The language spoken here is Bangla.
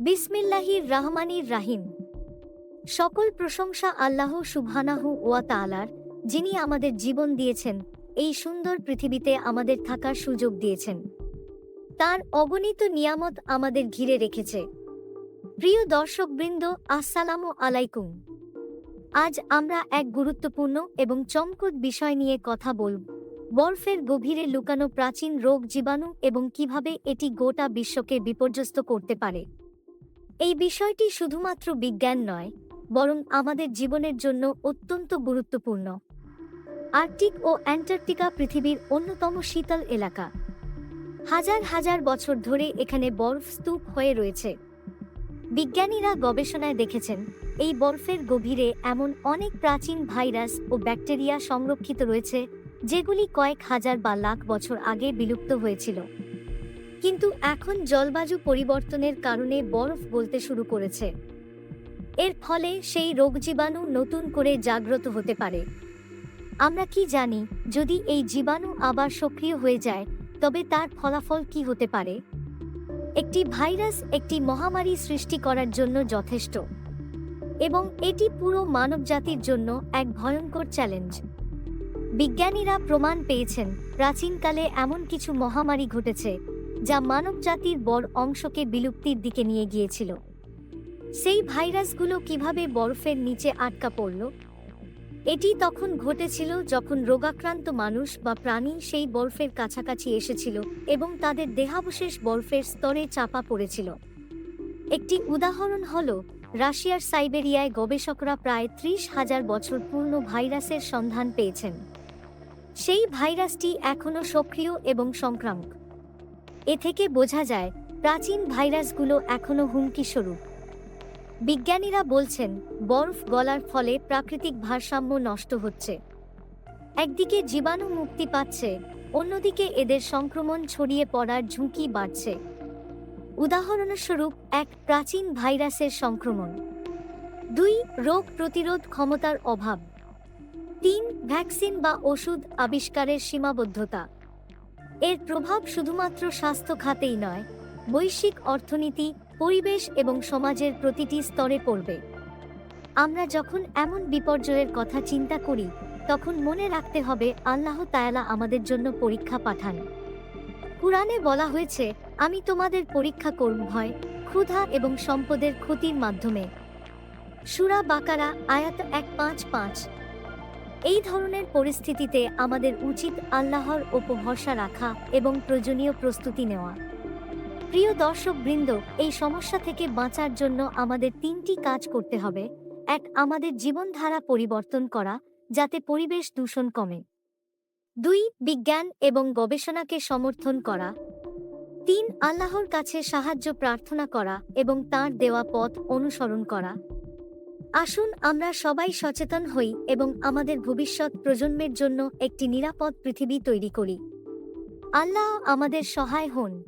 বিসমিল্লাহির রাহমানির রাহিম। সকল প্রশংসা আল্লাহ সুবহানাহু ওয়া তাআলার, যিনি আমাদের জীবন দিয়েছেন, এই সুন্দর পৃথিবীতে আমাদের থাকার সুযোগ দিয়েছেন। তার অগণিত নিয়ামত আমাদের ঘিরে রেখেছে। প্রিয় দর্শকবৃন্দ, আসসালামু আলাইকুম। আজ আমরা এক গুরুত্বপূর্ণ এবং চমকদ বিষয় নিয়ে কথা বলব। বরফের গভীরে লুকানো প্রাচীন রোগ জীবাণু এবং কীভাবে এটি গোটা বিশ্বকে বিপর্যস্ত করতে পারে। এই বিষয়টি শুধুমাত্র বিজ্ঞান নয়, বরং আমাদের জীবনের জন্য অত্যন্ত গুরুত্বপূর্ণ। আর্কটিক ও অ্যান্টার্কটিকা পৃথিবীর অন্যতম শীতল এলাকা। হাজার হাজার বছর ধরে এখানে বরফ স্তূপ হয়ে রয়েছে। বিজ্ঞানীরা গবেষণায় দেখেছেন, এই বরফের গভীরে এমন অনেক প্রাচীন ভাইরাস ও ব্যাকটেরিয়া সংরক্ষিত রয়েছে, যেগুলি কয়েক হাজার বা লাখ বছর আগে বিলুপ্ত হয়েছিল। কিন্তু এখন জলবায়ু পরিবর্তনের কারণে বরফ বলতে শুরু করেছে। এর ফলে সেই রোগ জীবাণু নতুন করে জাগ্রত হতে পারে। আমরা কি জানি, যদি এই জীবাণু আবার সক্রিয় হয়ে যায়, তবে তার ফলাফল কি হতে পারে? একটি ভাইরাস একটি মহামারী সৃষ্টি করার জন্য যথেষ্ট। এবং এটি পুরো মানবজাতির জন্য এক ভয়ঙ্কর চ্যালেঞ্জ। বিজ্ঞানীরা প্রমাণ পেয়েছেন, প্রাচীনকালে এমন কিছু মহামারী ঘটেছে যা মানবজাতির বড় অংশকে বিলুপ্তির দিকে নিয়ে গিয়েছিল। সেই ভাইরাসগুলো কীভাবে বরফের নিচে আটকা পড়ল? এটি তখন ঘটেছিল যখন রোগাক্রান্ত মানুষ বা প্রাণী সেই বরফের কাছাকাছি এসেছিল এবং তাদের দেহাবশেষ বরফের স্তরে চাপা পড়েছিল। একটি উদাহরণ হল, রাশিয়ার সাইবেরিয়ায় গবেষকরা প্রায় ত্রিশ হাজার বছর পূর্ণ ভাইরাসের সন্ধান পেয়েছেন। সেই ভাইরাসটি এখনও সক্রিয় এবং সংক্রামক। এ থেকে বোঝা যায় প্রাচীন ভাইরাসগুলো এখনও হুমকি স্বরূপ বিজ্ঞানীরা বলছেন, বরফ গলার ফলে প্রাকৃতিক ভারসাম্য নষ্ট হচ্ছে। একদিকে জীবাণু মুক্তি পাচ্ছে, অন্যদিকে এদের সংক্রমণ ছড়িয়ে পড়ার ঝুঁকি বাড়ছে। উদাহরণস্বরূপ, এক প্রাচীন ভাইরাসের সংক্রমণ। দুই, রোগ প্রতিরোধ ক্ষমতার অভাব। তিন, ভ্যাকসিন বা ওষুধ আবিষ্কারের সীমাবদ্ধতা। এর প্রভাব শুধুমাত্র স্বাস্থ্য খাতেই নয়, বৈশ্বিক অর্থনীতি, পরিবেশ এবং সমাজের প্রতিটি স্তরে পড়বে। আমরা যখন এমন বিপর্যয়ের কথা চিন্তা করি, তখন মনে রাখতে হবে আল্লাহ তায়ালা আমাদের জন্য পরীক্ষা পাঠান। কুরআনে বলা হয়েছে, আমি তোমাদের পরীক্ষা করব ভয়, ক্ষুধা এবং সম্পদের ক্ষতির মাধ্যমে। সুরা বাকারা, আয়াত এক পাঁচ পাঁচ। এই ধরনের পরিস্থিতিতে আমাদের উচিত আল্লাহর ওপর ভরসা রাখা এবং প্রয়োজনীয় প্রস্তুতি নেওয়া। প্রিয় দর্শক বৃন্দ এই সমস্যা থেকে বাঁচার জন্য আমাদের তিনটি কাজ করতে হবে। এক, আমাদের জীবনধারা পরিবর্তন করা, যাতে পরিবেশ দূষণ কমে। দুই, বিজ্ঞান এবং গবেষণাকে সমর্থন করা। তিন, আল্লাহর কাছে সাহায্য প্রার্থনা করা এবং তার দেওয়া পথ অনুসরণ করা। আসুন আমরা সবাই সচেতন হই এবং আমাদের ভবিষ্যৎ প্রজন্মের জন্য একটি নিরাপদ পৃথিবী তৈরি করি। আল্লাহ আমাদের সহায় হন।